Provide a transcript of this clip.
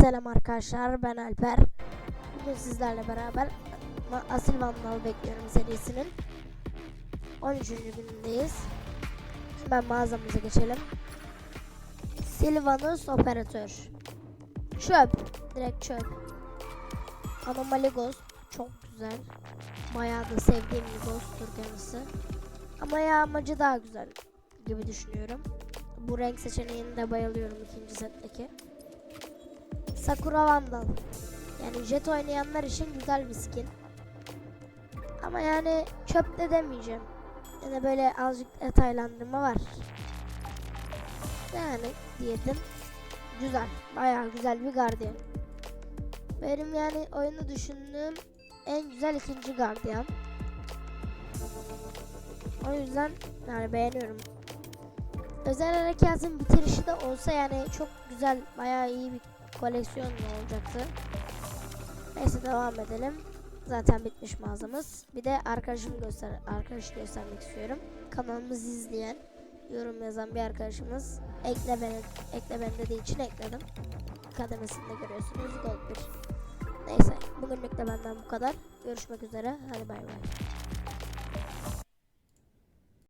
Selam arkadaşlar ben Alper. Bugün sizlerle beraber Asil Vandal bekliyorum serisinin 13. günündeyiz. Hemen mağazamıza geçelim. Silvanus Operatör. Çöp. Direkt çöp. Anomali Ghost. Çok güzel. Bayağı da sevdiğim bir ghost'tur kendisi. Ama yağmacı daha güzel gibi düşünüyorum. Bu renk seçeneğine de bayılıyorum ikinci setteki. Sakura Vandal. Yani jet oynayanlar için güzel bir skin. Ama yani çöp de demeyeceğim. Yine böyle azıcık detaylandırma var. Yani diyelim. Güzel. Bayağı güzel bir gardiyan. Benim yani oyunu düşündüğüm en güzel ikinci gardiyan. O yüzden yani beğeniyorum. Özel harekatın bitirişi de olsa yani çok güzel, bayağı iyi bir koleksiyon olacaktı. Neyse devam edelim. Zaten bitmiş mağazamız. Bir de arkadaşımı göster arkadaş göstermek istiyorum. Kanalımızı izleyen, yorum yazan bir arkadaşımız ekle beni ekle beni dediği için ekledim. Kademesinde görüyorsunuz Gold 1. Neyse bugünlük de benden bu kadar. Görüşmek üzere. Hadi bay bay.